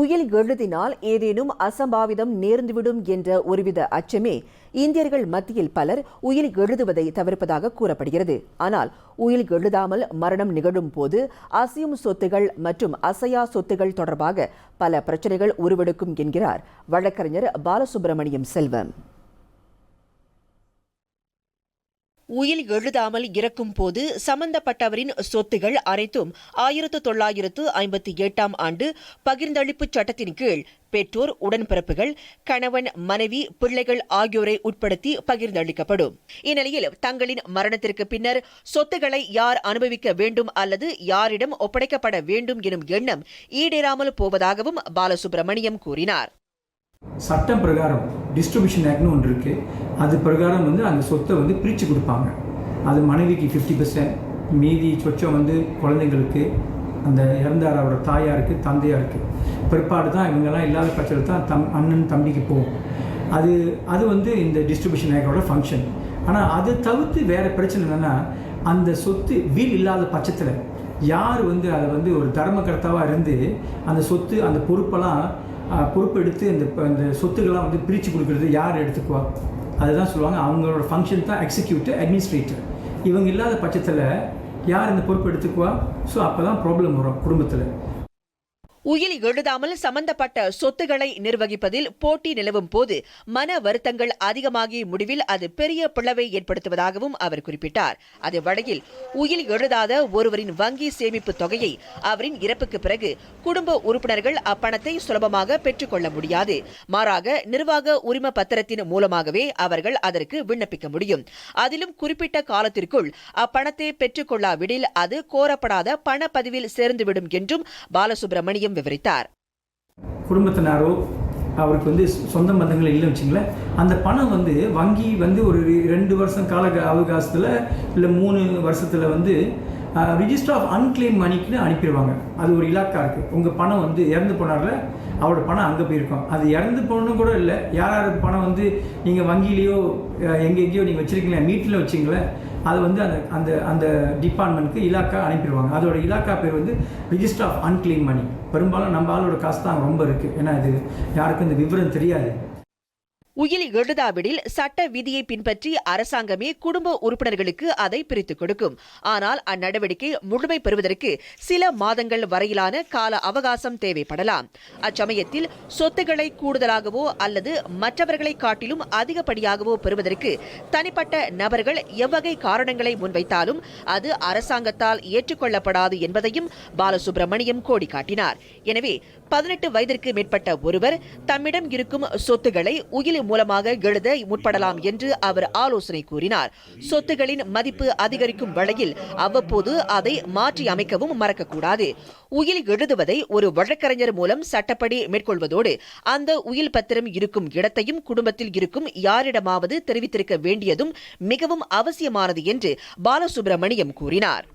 உயில் எழுதினால் ஏதேனும் அசம்பாவிதம் நேர்ந்துவிடும் என்ற ஒருவித அச்சமே இந்தியர்கள் மத்தியில் பலர் உயில் எழுதுவதை தவிர்ப்பதாக கூறப்படுகிறது. ஆனால் உயில் எழுதாமல் மரணம் நிகழும் போது அசையும் சொத்துகள் மற்றும் அசையா சொத்துகள் தொடர்பாக பல பிரச்சனைகள் உருவெடுக்கும் என்கிறார் வழக்கறிஞர் பாலசுப்பிரமணியம் செல்வம். உயில் எழுதாமல் இறக்கும் போது சம்பந்தப்பட்டவரின் சொத்துகள் அனைத்தும் ஆயிரத்து தொள்ளாயிரத்து ஐம்பத்தி எட்டாம் ஆண்டு பகிர்ந்தளிப்பு சட்டத்தின் கீழ் பெற்றோர் உடன்பிறப்புகள் கணவன் மனைவி பிள்ளைகள் ஆகியோரை உட்படுத்தி பகிர்ந்தளிக்கப்படும். இந்நிலையில் தங்களின் மரணத்திற்கு பின்னர் சொத்துக்களை யார் அனுபவிக்க வேண்டும் அல்லது யாரிடம் ஒப்படைக்கப்பட வேண்டும் எனும் எண்ணம் ஈடேறாமல் போவதாகவும் பாலசுப்ரமணியம் கூறினார். சட்டம் பிரகாரம் டிஸ்ட்ரிபியூஷன் ஆக்ட்னு ஒன்று இருக்குது அது பிரகாரம் வந்து அந்த சொத்தை வந்து பிரித்து கொடுப்பாங்க. அது மனைவிக்கு ஃபிஃப்டி பர்சன்ட் மீதி சொச்சம் வந்து குழந்தைங்களுக்கு அந்த இறந்தார் அவரோட தந்தையாக இருக்குது பிற்பாடு தான் இவங்கெல்லாம் இல்லாத பட்சத்தில் தான் தம் அண்ணன் தம்பிக்கு போகும். அது அது வந்து இந்த டிஸ்ட்ரிபியூஷன் ஆக்டோட ஃபங்க்ஷன் ஆனால் அதை தவிர்த்து வேறு பிரச்சனை என்னென்னா அந்த சொத்து வீல் இல்லாத பட்சத்தில் யார் வந்து அதை வந்து ஒரு தர்மகர்த்தாவாக இருந்து அந்த சொத்து அந்த பொறுப்பெல்லாம் பொறுப்பெடுத்து இந்த இந்த சொத்துக்கள்லாம் வந்து பிரித்து கொடுக்குறது யார் எடுத்துக்குவா? அதுதான் சொல்லுவாங்க. அவங்களோட ஃபங்க்ஷன் தான் எக்ஸிக்யூட்டிவ் அட்மினிஸ்ட்ரேட்டர் இவங்க இல்லாத பட்சத்தில் யார் இந்த பொறுப்பு எடுத்துக்குவா? ஸோ அப்போ தான் ப்ராப்ளம் வரும் குடும்பத்தில். உயில் எழுதாமல் சம்பந்தப்பட்ட சொத்துக்களை நிர்வகிப்பதில் போட்டி நிலவும் போது மன வருத்தங்கள் அதிகமாகி முடிவில் அது பெரிய பிளவை ஏற்படுத்துவதாகவும் அவர் குறிப்பிட்டார். அது வழியில் உயில் எழுதாத ஒருவரின் வங்கி சேமிப்பு தொகையை அவரின் இறப்புக்கு பிறகு குடும்ப உறுப்பினர்கள் அப்பணத்தை சுலபமாக பெற்றுக்கொள்ள முடியாது. மாறாக நிர்வாக உரிம பத்திரத்தின் மூலமாகவே அவர்கள் அதற்கு விண்ணப்பிக்க முடியும். அதிலும் குறிப்பிட்ட காலத்திற்குள் அப்பணத்தை பெற்றுக்கொள்ளாவிடில் அது கோரப்படாத பணப்பதிவில் சேர்ந்துவிடும் என்றும் பாலசுப்ரமணியம் விவரித்தார். குடும்பத்தினாரோ அவருக்கு வந்து சொந்த பந்தங்கள் இல்லை வச்சுங்களேன். அந்த பணம் வந்து வங்கி வந்து ஒரு ரெண்டு வருஷம் கால க- அவகாசத்தில் இல்லை மூணு வருஷத்தில் வந்து ரிஜிஸ்டர் ஆஃப் அன்கிளைம் மணிக்குன்னு அனுப்பிடுவாங்க. அது ஒரு இலாக்கா இருக்குது உங்கள் பணம் வந்து இறந்து போனார்ல அவரோட பணம் அங்கே போயிருக்கோம். அது இறந்து போகணும் கூட இல்லை. யார் யார் பணம் வந்து நீங்கள் வங்கியிலையோ எங்கே எங்கேயோ நீங்கள் வச்சுருக்கீங்களா மீட்டில் வச்சிங்களேன் அது வந்து அந்த அந்த அந்த டிபார்ட்மெண்ட்டுக்கு இலாக்கா அனுப்பிடுவாங்க. அதோட இலாக்கா பேர் வந்து ரிஜிஸ்டர் ஆஃப் அன்கிளீன் மணி பெரும்பாலும் நம்ம ஆளோட காசு தான் ரொம்ப இருக்குது ஏன்னா இது யாருக்கும் இந்த விவரம் தெரியாது. உயிலி எழுதாவிடில் சட்ட விதியை பின்பற்றி அரசாங்கமே குடும்ப உறுப்பினர்களுக்கு அதை பிரித்துக் கொடுக்கும். ஆனால் அந்நடவடிக்கை முழுமை பெறுவதற்கு சில மாதங்கள் வரையிலான கால அவகாசம் தேவைப்படலாம். அச்சமயத்தில் சொத்துக்களை கூடுதலாகவோ அல்லது மற்றவர்களை காட்டிலும் அதிகப்படியாகவோ பெறுவதற்கு தனிப்பட்ட நபர்கள் எவ்வகை காரணங்களை முன்வைத்தாலும் அது அரசாங்கத்தால் ஏற்றுக்கொள்ளப்படாது என்பதையும் பாலசுப்ரமணியம் கோடி காட்டினார் எனவே பதினெட்டு வயதிற்கு மேற்பட்ட ஒருவர் தம்மிடம் இருக்கும் சொத்துக்களை உயிலி மூலமாக எழுத முற்படலாம் என்று அவர் ஆலோசனை கூறினார். சொத்துகளின் மதிப்பு அதிகரிக்கும் வழியில் அவ்வப்போது அதை மாற்றி அமைக்கவும் மறக்கக்கூடாது. உயில் எழுதுவதை ஒரு வழக்கறிஞர் மூலம் சட்டப்படி மேற்கொள்வதோடு அந்த உயில் பத்திரம் இருக்கும் இடத்தையும் குடும்பத்தில் இருக்கும் யாரிடமாவது தெரிவித்திருக்க வேண்டியதும் மிகவும் அவசியமானது என்று பாலசுப்ரமணியம் கூறினார்.